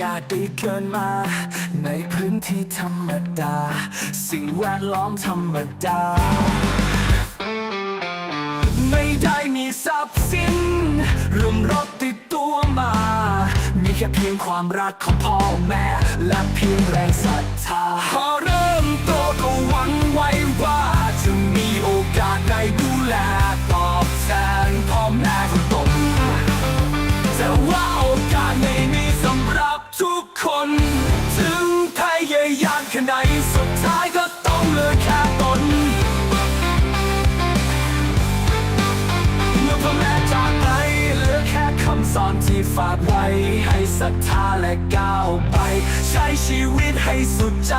สได้เกินมา ในพื้นที่ธรรมดา สิ่งแวดล้อมธรรมดา ไม่ได้มีทรัพย์สินรื่อรถติดตัวมา มีแค่เพียงความรักของพ่อแม่ และเพียงแรงศรัทธา แค่ไหนสุดท้ายก็ต้องเลือกแค่ตนเมื่อพ่อแม่จากไปเหลือแค่คำสอนที่ฝากไว้ ให้ศรัทธาและก้าวไป ใช้ชีวิตให้สุดใจ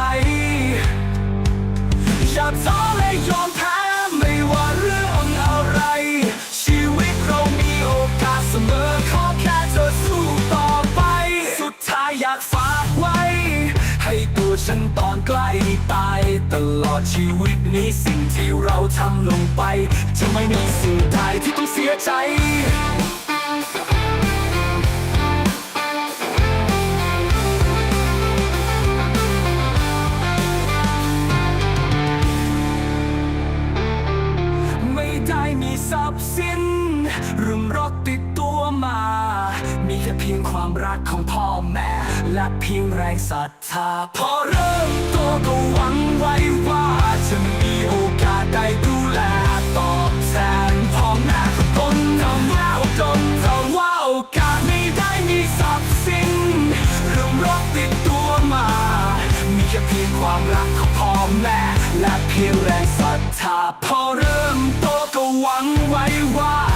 นตอนใกล้ตาย ตลอดชีวิตนี้สิ่งที่เราทำลงไป จะไม่มีสิ่งใดที่ต้องเสียใจไม่ได้มีทรัพย์สินเรื่องรถติดตัวมา ค่เพียงความรักของพ่อแม่ และเพียงแรงศรัทธาพอเริ่มโตก็หวังไว้ว่าจะมีโอกาสได้ดูแลตอบแทนพ่อแม่ทุกคนทำแล้วจนเท่าว่าโอกาสไม่ได้มีทรัพย์สินเรื่องรถติดตัวมา มีแค่เพียงความรักของพ่อแม่ และเพียงแรงศรัทธาพอเริ่มโตก็หวังไว้ว่า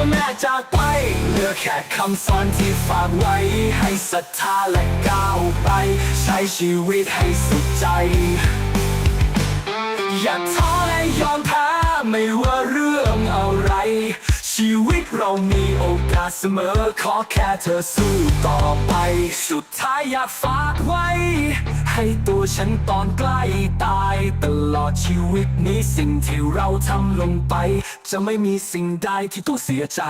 พ่อแม่จากไป เหลือแค่คำสอนที่ฝากไว้ ให้ศรัทธาและก้าวไป ใช้ชีวิตให้สุดใจ อย่าท้อและยอมแพ้ไม่ว่า เรามีโอกาสเสมอขอแค่เธอสู้ต่อไป สุดท้ายอยากฝากไว้ ให้ตัวฉันตอนใกล้ตายตลอดชีวิตนี้สิ่งที่เราทำลงไป จะไม่มีสิ่งใดที่ต้องเสียใจ